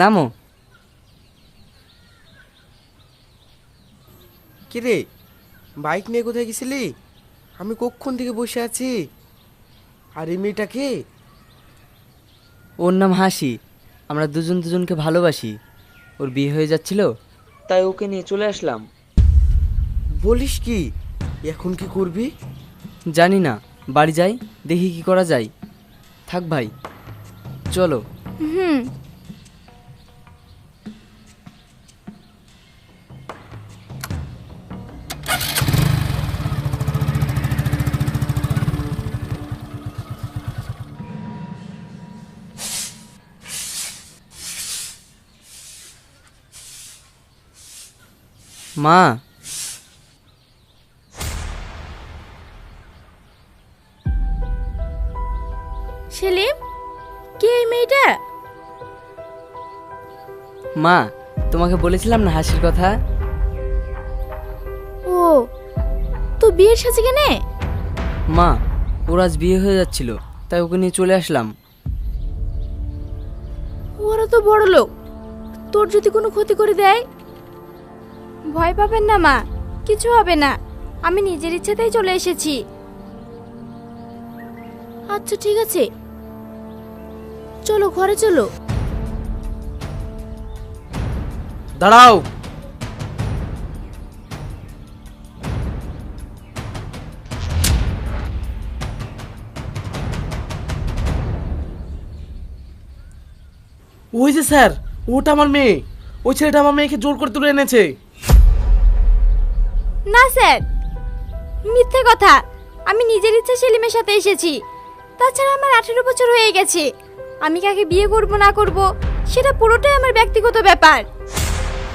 নামো। কিরে বাইক নিয়ে কোথায় গেছিলি? আমি কখন থেকে বসে আছি? আর এই মেয়েটা কে ওর নাম হাসি। আমরা দুজন দুজনকে ভালোবাসি। ওর বিয়ে হয়ে যাচ্ছিল তাই ওকে নিয়ে চলে আসলাম। বলিস কি এখন কি করবি? জানি না বাড়ি যাই দেখি কি করা যায়। থাক ভাই চলো। হুম। মা। সেলিম কে এই মেয়েটা? মা তোমাকে বলেছিলাম না হাসির কথা? ও তো বিয়ের সাজে কেনে? মা ওর আজ বিয়ে হয়ে যাচ্ছিল তাই ওকে নিয়ে চলে আসলাম। ওরা তো বড় লোক তোর যদি কোনো ক্ষতি করে দেয় ভয় পাবেন না মা। কিছু হবে না। আমি নিজের ইচ্ছাতেই চলে এসেছি। আচ্ছা ঠিক আছে। চলো ঘরে চলো। দাঁড়াও। ওই যে স্যার ওটা আমার মেয়ে। ওই ছেলেটা আমার মেয়েকে জোর করে তুলে এনেছে। না, স্যার। মিথ্যে কথা। আমি নিজের ইচ্ছা সেলিমের সাথে এসেছি। তাছাড়া আমার আঠেরো বছর হয়ে গেছে। আমি কাকে বিয়ে করব, না করব, সেটা পুরোটাই আমার ব্যক্তিগত ব্যাপার।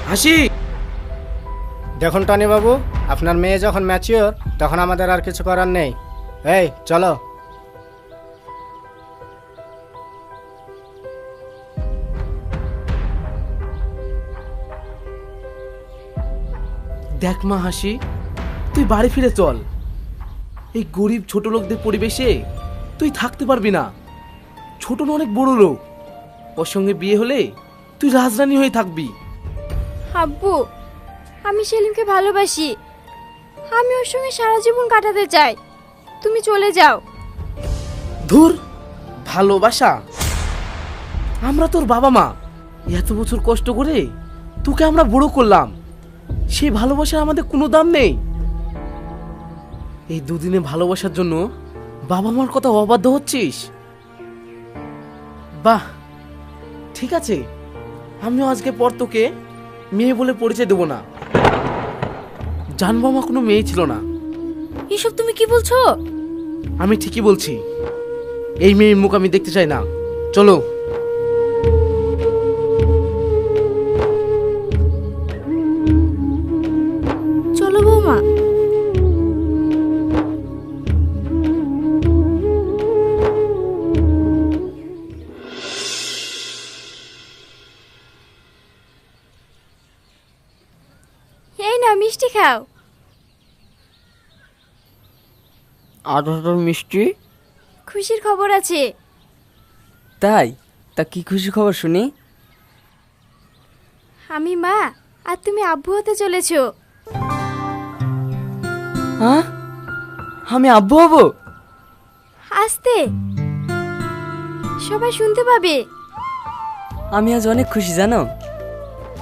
হাসি! দেখুন টনি বাবু আপনার মেয়ে যখন ম্যাচিওর তখন আমাদের আর কিছু করার নেই। এই, চলো। দেখ মা হাসি তুই বাড়ি ফিরে চল। এই গরিব ছোট লোকদের পরিবেশে তুই থাকতে পারবি না। ছোট না অনেক বড় লোক। ওর সঙ্গে বিয়ে হলে তুই রাজরানী হয়ে থাকবি। আব্বু আমি সেলিমকে ভালোবাসি। আমি ওর সঙ্গে সারা জীবন কাটাতে চাই। তুমি চলে যাও। ধুর ভালোবাসা। আমরা তোর বাবা মা। এত বছর কষ্ট করে তোকে আমরা বড় করলাম। সেই ভালোবাসার আমাদের কোনো দাম নেই। এই দুদিনে ভালোবাসার জন্য বাবা মার কথা অবাধ্য হচ্ছিস? বাহ ঠিক আছে। আমিও আজকে পর তোকে মেয়ে বলে পরিচয় দেবো না। জানব আমার কোনো মেয়ে ছিল না। এসব তুমি কি বলছো? আমি ঠিকই বলছি। এই মেয়ের মুখ আমি দেখতে চাই না। চলো। চলো এই না মিষ্টি খাও। আঠারোটার মিষ্টি? খুশির খবর আছে। তাই? তা কি খুশি খবর শুনি? আমি মা আর তুমি আব্বু হতে চলেছো। হ্যাঁ? আমি আব্বু হব। আসতে। সবাই শুনতে পাবে। আমি আজ অনেক খুশি জানো?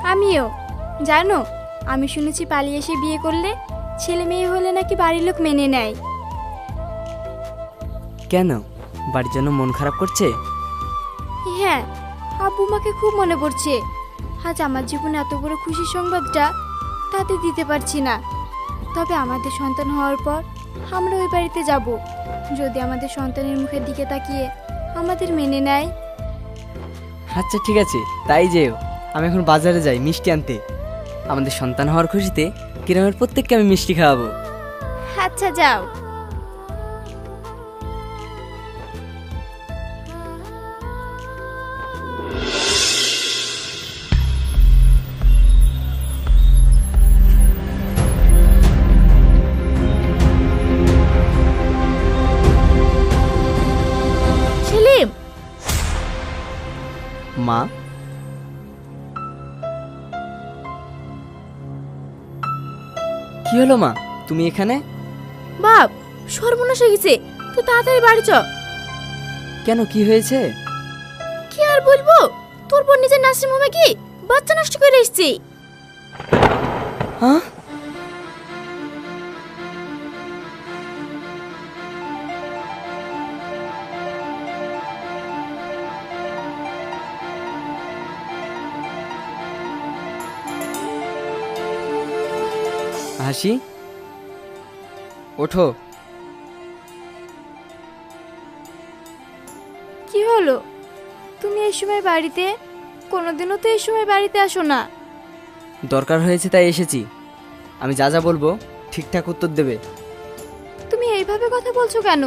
আমিও। জানো আমি শুনেছি পালিয়ে এসে বিয়ে করলে ছেলে মেয়ে হলে নাকি বাড়ির লোক মেনে নেয়। কেন? বাড়ির জন্য মন খারাপ করছে? হ্যাঁ আব্বু মাকে খুব মনে পড়ছে। আজ আমার জীবনে এত বড় খুশির সংবাদটা তাতে দিতে পারছি না। তবে আমাদের সন্তান হওয়ার পর আমরা ওই বাড়িতে যাব। যদি আমাদের সন্তানের মুখের দিকে তাকিয়ে আমাদের মেনে নেয়। আচ্ছা ঠিক আছে তাই যেও। আমি এখন বাজারে যাই মিষ্টি আনতে। আমাদের সন্তান হওয়ার খুশিতে গ্রামের প্রত্যেককে আমি মিষ্টি খাওয়াবো। আচ্ছা যাও। কি হলো মা? তুমি এখানে? বাপ সর্বনাশ হয়ে গেছে। তুই তাড়াতাড়ি বাড়ি চ কেন কি হয়েছে? কি আর বলব? তোর বোন নিজের নার্সিং হোমে কি বাচ্চা নষ্ট করে এসেছি। হ্যাঁ? হাসি ওঠো। কি হলো? তুমি এই সময় বাড়িতে? কোনোদিনও তো এই সময় বাড়িতে আসো না। দরকার হয়েছে তাই এসেছি। আমি যা যা বলব ঠিকঠাক উত্তর দেবে। তুমি এইভাবে কথা বলছো কেন?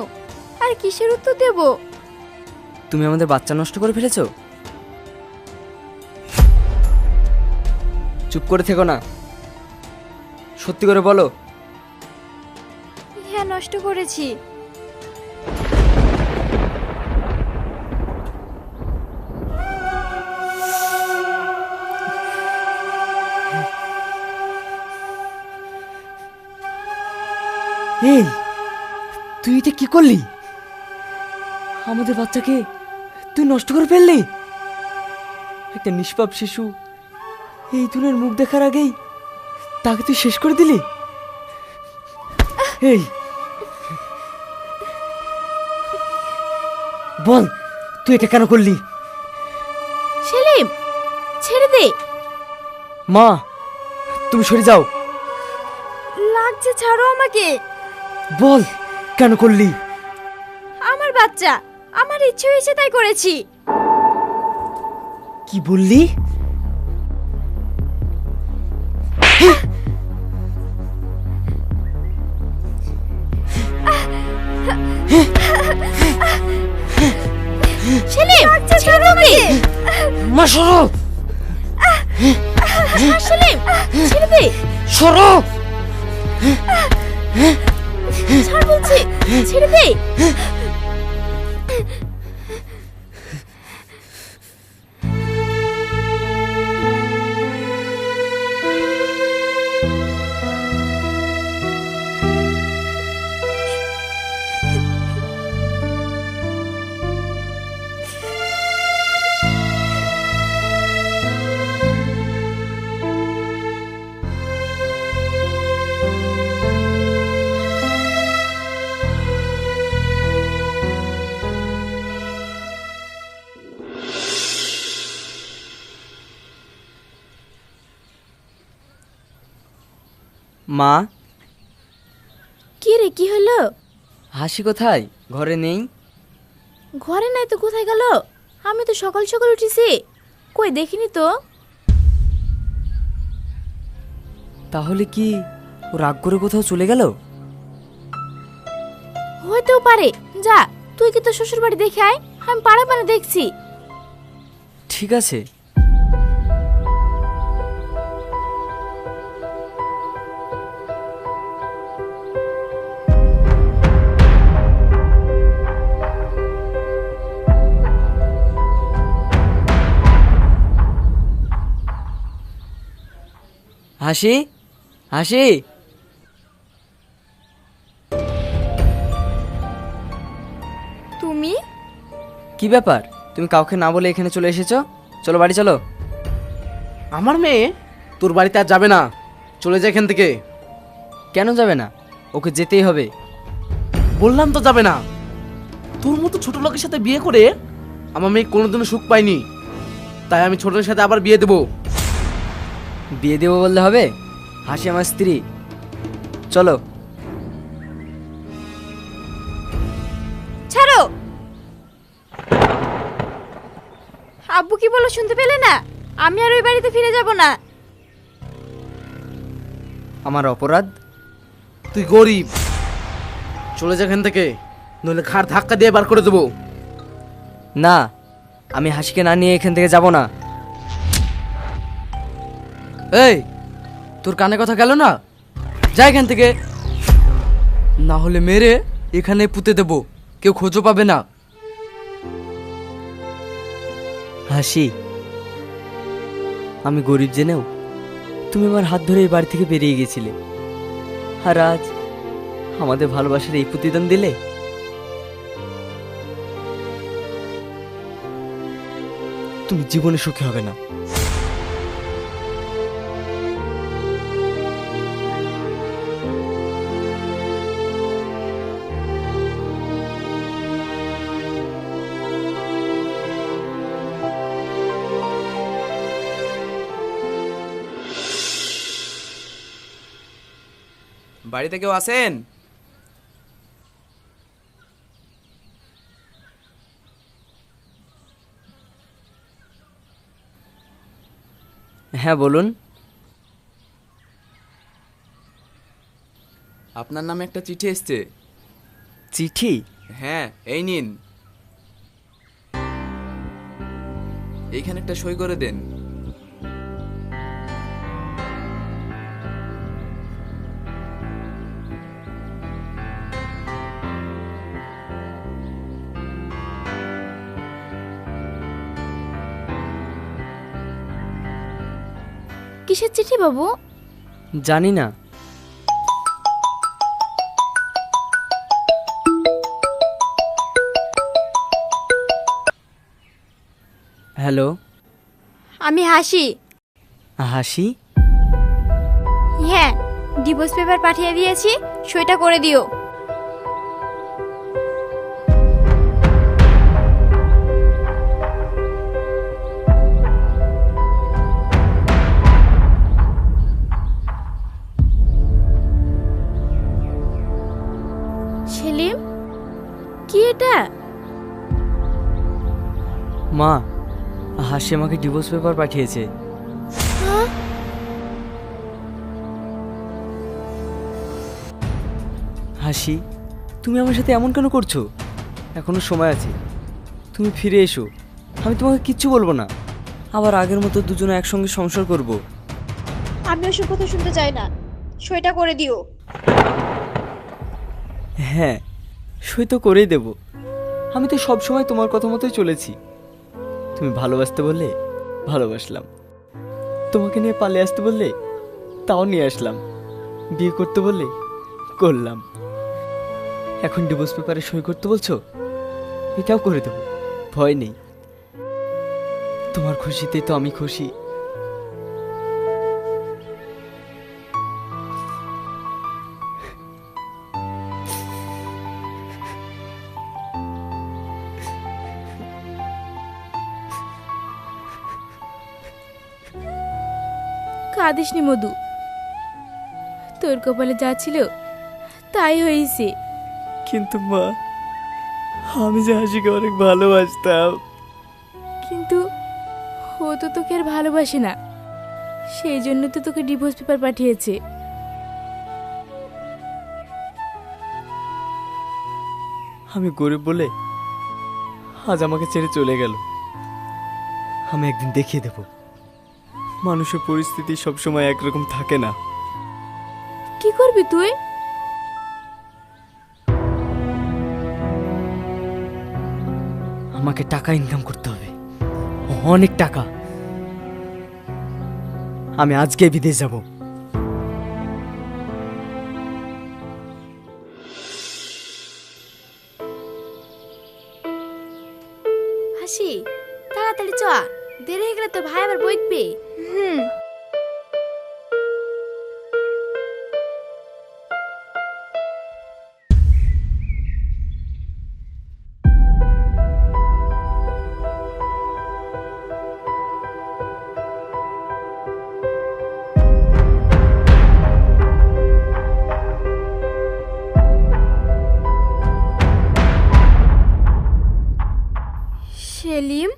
আর কিসের উত্তর দেব? তুমি আমাদের বাচ্চা নষ্ট করে ফেলেছো? চুপ করে থেকো না। সত্যি করে বলো। হ্যাঁ নষ্ট করেছি। এই তুই এটা কি করলি? আমাদের বাচ্চাকে তুই নষ্ট করে ফেললি? একটা নিষ্পাপ শিশু এই তুলের মুখ দেখার আগেই তাকে তুই শেষ করে দিলি? এই। বল তুই এটা কেন করলি? সেলিম ছেড়ে দে। মা তুমি সরে যাও। লাগছে ছাড়ো আমাকে। বল কেন করলি? আমার বাচ্চা আমার ইচ্ছে হয়েছে তাই করেছি। কি বললি? সেলিম ছেড়ে দে। মা সরো। সেলিম ছেড়ে দে। সরো। ছাড় বলছি ছেড়ে দে। মা। কি রে কি হলো? হাসি কোথায়? ঘরে নেই? ঘরে নাই তো কোথায় গেল? আমি তো সকাল সকাল উঠেছি। কই দেখিনি তো। তাহলে কি ও রাগ করে কোথাও চলে গেল? হইতেও পারে। যা তুই কি তোর শ্বশুর বাড়ি দেখে আয়। আমি পাড়া পাড়া দেখছি। ঠিক আছে। হাসি? হাসি? তুমি? কি ব্যাপার? তুমি কাউকে না বলে এখানে চলে এসেছ? চলো বাড়ি চলো। আমার মেয়ে? তোর বাড়িতে আর যাবে না। চলে যায় এখান থেকে। কেন যাবে না? ওকে যেতেই হবে। বললাম তো যাবে না। তোর মতো ছোট লোকের সাথে বিয়ে করে আমার মেয়ে কোনোদিনও সুখ পায়নি। তাই আমি ছোটদের সাথে আবার বিয়ে দেবো। বিয়ে দেবো বললে হবে? হাসি আমার স্ত্রী। চলো। ছাড়ো! আব্বু কি বলো শুনতে পেলে না? আমি আর ওই বাড়িতে ফিরে যাব না। আমার অপরাধ? তুই গরিব। চলে যা এখান থেকে নইলে ঘাড় ধাক্কা দিয়ে বার করে দেবো। না আমি হাসিকে না নিয়ে এখান থেকে যাব না। এই, তোর কানে কথা গেল না? যা এখান থেকে। না হলে মেরে এখানে পুঁতে দেব। কেউ খোঁজও পাবে না। হাসি, আমি গরিব জেনেও তুমি আমার হাত ধরে এই বাড়ি থেকে বেরিয়ে গেছিলে। আর আজ আমাদের ভালোবাসার এই প্রতিদান দিলে? তুমি জীবনে সুখী হবে না। বাড়িতে কেউ আছেন? হ্যাঁ বলুন। আপনার নামে একটা চিঠি এসছে। চিঠি? হ্যাঁ এই নিন। এইখানে একটা সই করে দেন। কিসের চিঠি বাবু? জানি না। হ্যালো। আমি হাসি। হাসি? হ্যাঁ ডিভোর্স পেপার পাঠিয়ে দিয়েছি সইটা করে দিও। সেলিম কি এটা? মা হাসি আমাকে ডিভোর্স পেপার পাঠিয়েছে। হ্যাঁ? হাসি তুমি আমার সাথে এমন কেন করছ? এখনও সময় আছে। তুমি ফিরে এসো। আমি তোমাকে কিচ্ছু বলব না। আবার আগের মতো দুজনে একসঙ্গে সংসার করব। আমি ওসব কথা শুনতে চাই না। সইটা করে দিও। হ্যাঁ সই তো করেই দেব। আমি তো সব সময় তোমার কথা মতোই চলেছি। তুমি ভালোবাসতে বললে ভালোবাসলাম। তোমাকে নিয়ে পালে আসতে বললে তাও নিয়ে আসলাম। বিয়ে করতে বললে করলাম। এখন ডিভোর্স পেপারে সই করতে বলছো? এটাও করে দেবো। ভয় নেই। তোমার খুশিতে তো আমি খুশি। কাঁদিসনি মধু তোর কপালে যা ছিল তাই হয়েছে। কিন্তু মা আমি যে হাসিকে অনেক ভালোবাসতাম। কিন্তু ও তো তোকে আর ভালোবাসে না। সেই জন্য তো তোকে ডিভোর্স পেপার পাঠিয়েছে। আমি গরিব বলে আজ আমাকে ছেড়ে চলে গেল। আমি একদিন দেখিয়ে দেব। মানুষের পরিস্থিতি সবসময় একরকম থাকে না। কি করবি তুই? আমাকে টাকা ইনকাম করতে হবে। অনেক টাকা। আমি আজকে বিদেশ যাব। সেলিম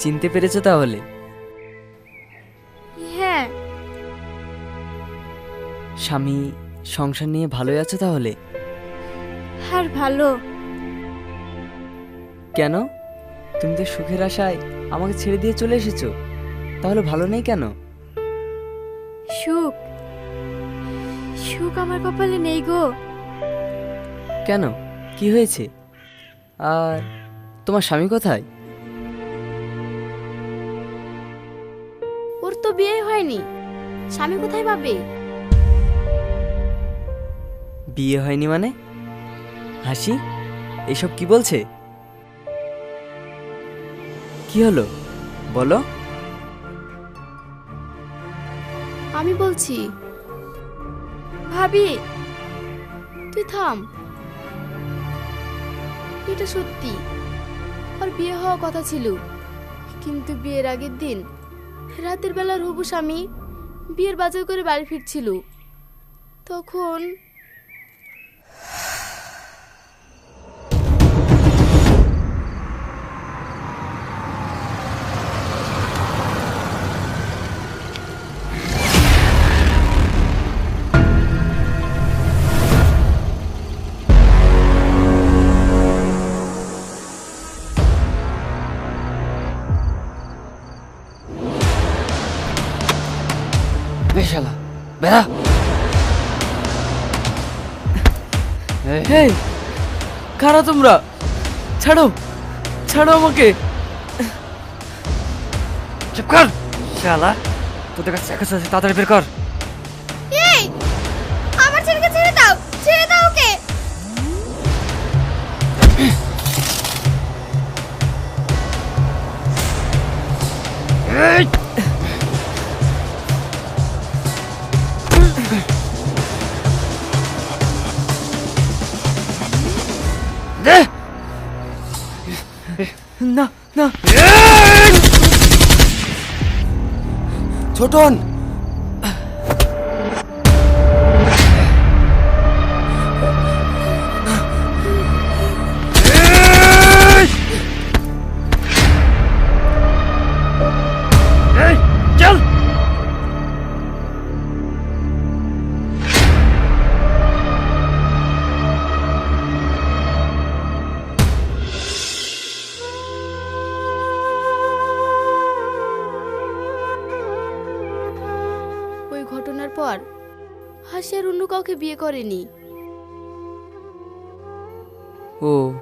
চিনতে পেরেছ তাহলে? হ্যাঁ। স্বামী সংসার নিয়ে ভালোই আছো তাহলে? আর ভালো। কেন? তুমি তো সুখের আশায় আমাকে ছেড়ে দিয়ে চলে এসেছ। তাহলে ভালো নেই কেন? সুখ? সুখ আমার কপালে নেই গো। কেন? কি হয়েছে? আর তোমার স্বামী কোথায়? হয়নি স্বামী কোথায় পাবে? বিয়ে হয়নি মানে? হাসি এসব কি বলছে? কি হলো? বলো। আমি বলছি ভাবি তুই থাম। এটা সত্যি। ওর বিয়ে হওয়া কথা ছিল। কিন্তু বিয়ের আগের দিন রাতের বেলার হবু স্বামী বিয়ের বাজার করে বাড়ি ফিরছিল। তখন বেড়া এই। কারা তোমরা? ছাড়ো ছাড়ো আমাকে। চুপ কর। শালা তোদের কাছে কাছে আছে তাড়াতাড়ি বের কর। এই আমার ছেলেকে ছেড়ে দাও ছেড়ে দাও ওকে। না না। ছোটন! পর হাসি আর অন্য কাউকে বিয়ে করেনি। ও।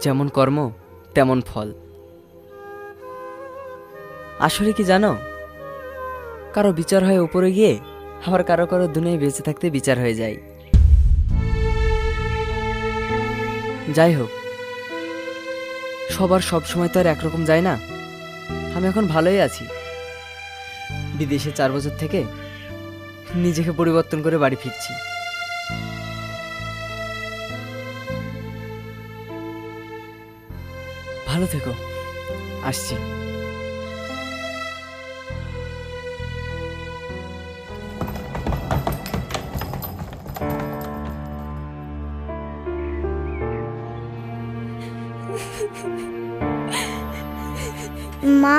যেমন কর্ম, তেমন ফল। আসলে কি জানো? কারও বিচার হয় উপরে গিয়ে আবার কারও কারও দুনিয়ায় বেঁচে থাকতে বিচার হয়ে যায়। যাই হোক, সবার সব সময় তো আর একরকম যায় না। আমি এখন ভালোই আছি। বিদেশে চার বছর থেকে নিজেকে পরিবর্তন করে বাড়ি ফিরছি। ভালো থেকো। আসছি। মা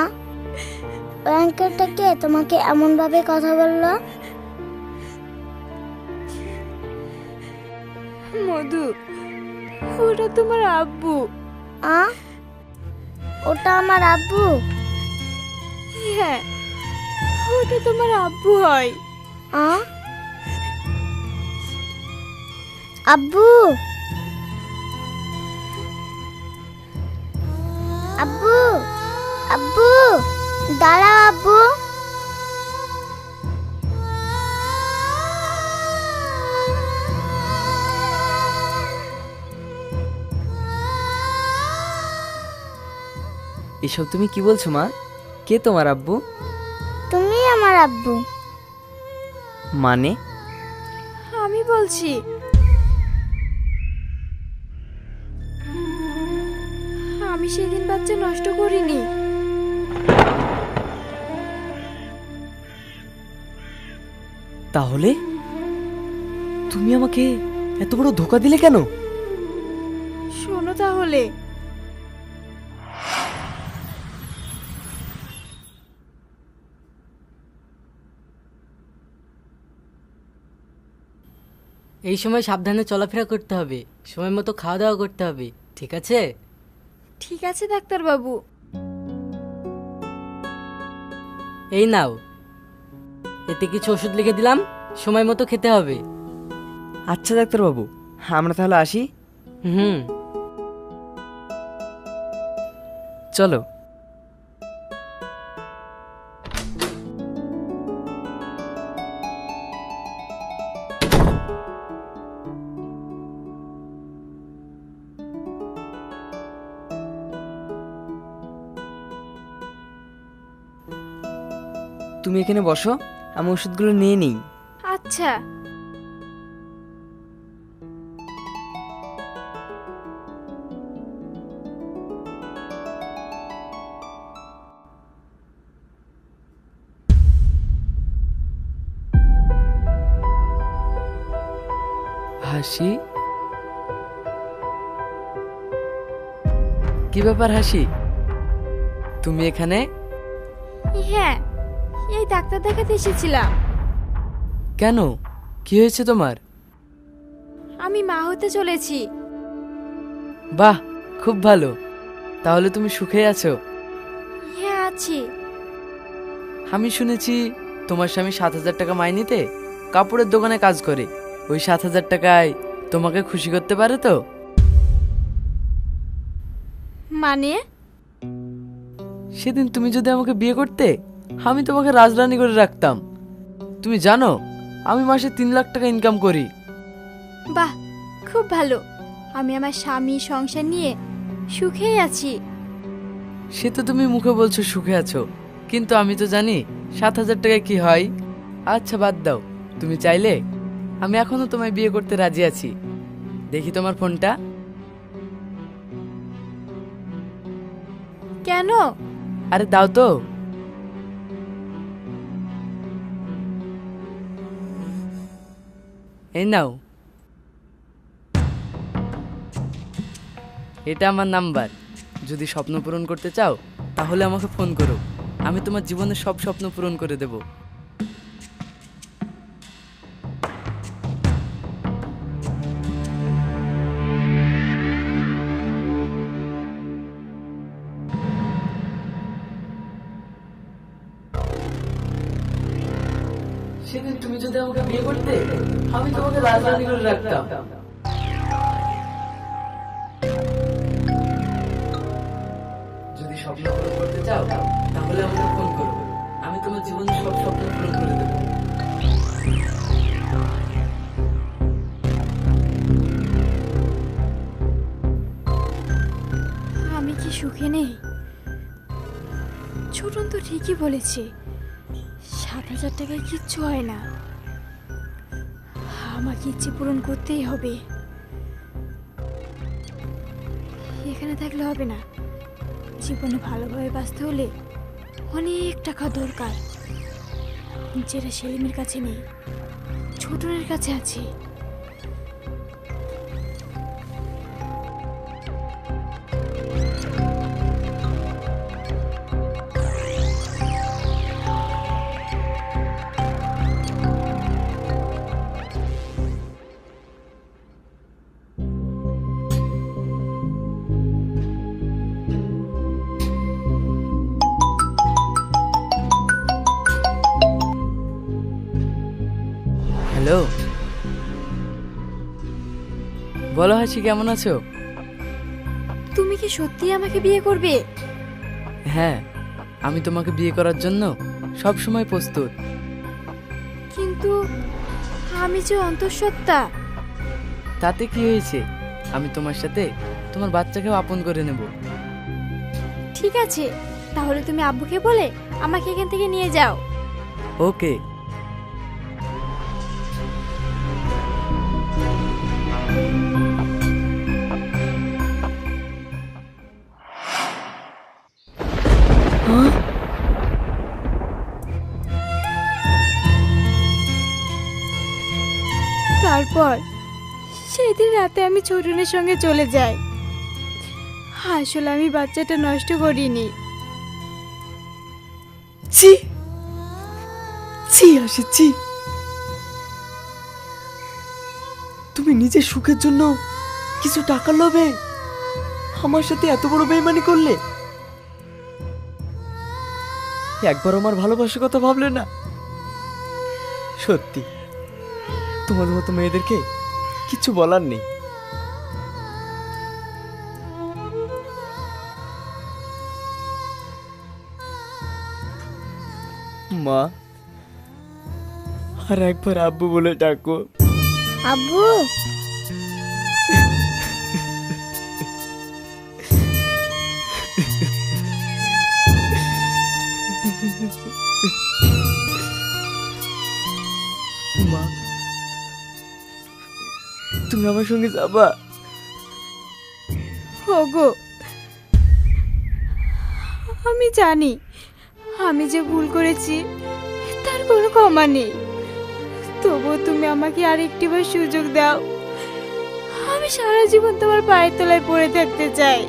ওই আঙ্কেলটা কে? তোমাকে এমন ভাবে কথা বলল? মধু ওটা তোমার আব্বু। আ? ওটা আমার আব্বু? হ্যাঁ ওটা তোমার আব্বু হয়। আ? আব্বু? দাঁড়াও আব্বু। এসব তুমি কি বলছো মা? কে তোমার আব্বু? তুমি আমার আব্বু। মানে? আমি বলছি। আমি সেদিন বাচ্চা নষ্ট করিনি। তাহলে? তুমি আমাকে এত বড় ধোকা দিলে কেন? শোনো তাহলে। এই সময় সাবধানে চলাফেরা করতে হবে। সময় মতো খাওয়া দাওয়া করতে হবে। ঠিক আছে? ঠিক আছে ডাক্তারবাবু। এই নাও। এতে কিছু ওষুধ লিখে দিলাম সময় মতো খেতে হবে। আচ্ছা ডাক্তারবাবু আমরা তাহলে আসি। হুম। চলো। তুমি এখানে বসো। আমি ওষুধগুলো নিয়ে নিই। আচ্ছা। হাসি? কি ব্যাপার হাসি? তুমি এখানে? হ্যাঁ। এই ডাক্তার দেখাতে এসেছিলাম। কেন? কি হয়েছে তোমার? আমি মা হতে চলেছি। বাহ খুব ভালো। তাহলে তুমি সুখে আছো? হ্যাঁ আছি। আমি শুনেছি তোমার স্বামী সাত হাজার টাকা মাইনিতে কাপড়ের দোকানে কাজ করে। ওই সাত হাজার টাকায় তোমাকে খুশি করতে পারে তো? মানে? সেদিন তুমি যদি আমাকে বিয়ে করতে আমি তোমাকে রাজরানী করে রাখতাম। তুমি জানো আমি মাসে তিন লাখ টাকা ইনকাম করি। বাহ খুব ভালো। আমি আমার স্বামী সংসার নিয়ে সুখেই আছি। সে তো তুমি মুখে বলছো সুখে আছো কিন্তু আমি তো জানি সাত হাজার টাকায় কি হয়। আচ্ছা বাদ দাও। তুমি চাইলে আমি এখনও তোমায় বিয়ে করতে রাজি আছি। দেখি তোমার ফোনটা। কেন? আরে দাও তো। এই নাও। এটা আমার নাম্বার। যদি স্বপ্ন পূরণ করতে চাও, তাহলে আমাকে ফোন করো। আমি তোমার জীবনের সব স্বপ্ন পূরণ করে দেব। রাখতাম। যদি স্বপ্ন পূরণ করতে চাও, তাহলে আমাকে ফোন করো। আমি তোমার জীবনের সব স্বপ্ন পূরণ করে দেবো। আমি কি সুখে নেই? ছোটন তো ঠিকই বলেছে, সাত হাজার টাকায় কিচ্ছু হয় না। আমাকে ইচ্ছে পূরণ করতেই হবে। এখানে থাকলে হবে না। জীবনে ভালোভাবে বাঁচতে হলে অনেক টাকা দরকার। যেটা সেলিমের কাছে নেই, ছোটনের কাছে আছে। হাসি কেমন আছো? তুমি কি সত্যি আমাকে বিয়ে করবে? হ্যাঁ আমি তোমাকে বিয়ে করার জন্য সব সময় প্রস্তুত। কিন্তু আমি যে অন্তঃসত্ত্বা। তাতে কি হয়েছে? আমি তোমার সাথে তোমার বাচ্চাকেও আপন করে নেব। ঠিক আছে তাহলে তুমি আব্বুকে বলে আমাকে এখান থেকে নিয়ে যাও। ওকে। তারপর সেদিন রাতে আমি ছোটনের সঙ্গে চলে যাই। আসলে আমি বাচ্চাটা নষ্ট করিনি। তুমি নিজের সুখের জন্য কিছু টাকা লোভে আমার সাথে এত বড় বেইমানি করলে? একবার আমার ভালোবাসার কথা ভাবলে না? সত্যি। তোমাদের মতো মেয়েদেরকে কিছু বলার নেই। মা আর একবার আব্বু বলে ডাকো। আব্বু তুমি আমার সঙ্গে যাবা। ওগো আমি জানি আমি যে ভুল করেছি তার কোনো ক্ষমা নেই। তবুও তুমি আমাকে আর আরেকটিবার সুযোগ দাও। আমি সারা জীবন তোমার পায়ের তলায় পড়ে থাকতে চাই।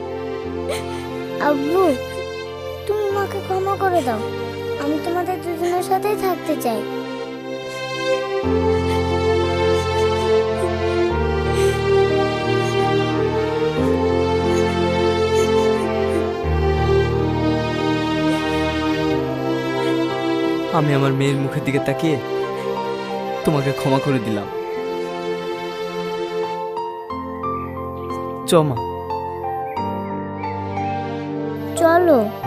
আব্বু তুমি মাকে ক্ষমা করে দাও। আমি তোমাদের দুজনের সাথেই থাকতে চাই। আমি আমার মেয়ের মুখের দিকে তাকিয়ে তোমাকে ক্ষমা করে দিলাম। চমা চলো।